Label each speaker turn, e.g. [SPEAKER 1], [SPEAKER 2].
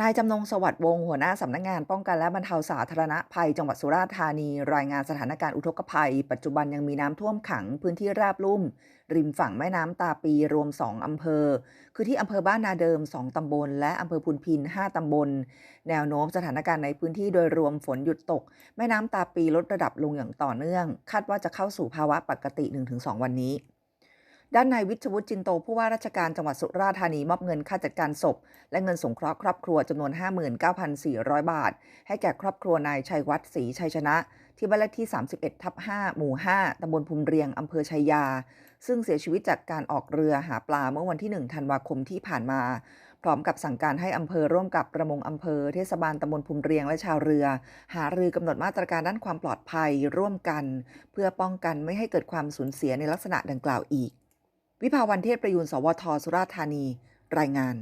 [SPEAKER 1] นายจำนงสวัสดิ์วงหัวหน้าสำนักงานป้องกันและบรรเทาสาธารณภัย จังหวัดสุราษฎร์ธานี รายงานสถานการณ์อุทกภัย ปัจจุบันยังมีน้ำท่วมขังพื้นที่ราบลุ่ม ริมฝั่งแม่น้ำตาปีรวม 2 อำเภอ คือที่อำเภอบ้านนาเดิม 2 ตำบล และอำเภอพุนพิน 5 ตำบล แนวโน้มสถานการณ์ในพื้นที่โดยรวมฝนหยุดตก แม่น้ำตาปีลดระดับลงอย่างต่อเนื่อง คาดว่าจะเข้าสู่ภาวะปกติ 1-2 วันนี้ ด้านนายวิชวุฒิจินโตผู้ว่าราชการจังหวัดสุราษฎร์ธานีมอบเงินค่าจัดการศพ และเงินสงเคราะห์ครอบครัวจำนวน 59,400 บาท ให้แก่ครอบครัวนายชัยวัฒน์ศรีชัยชนะ ที่บ้านเลขที่ 31 ทับ 5 หมู่ 5 ตำบลภูมิเรียง อำเภอชัยยา ซึ่งเสียชีวิตจากการออกเรือหาปลาเมื่อวันที่ 1 ธันวาคมที่ผ่านมา พร้อมกับสั่งการให้อำเภอร่วมกับประมงอำเภอ เทศบาลตำบลภูมิเรียงและชาวเรือ หารือกำหนดมาตรการด้านความปลอดภัยร่วมกัน เพื่อป้องกันไม่ให้เกิดความสูญเสียในลักษณะดังกล่าวอีก วิภาวันเทพประยูนสวทสุราษฎร์ธานี รายงาน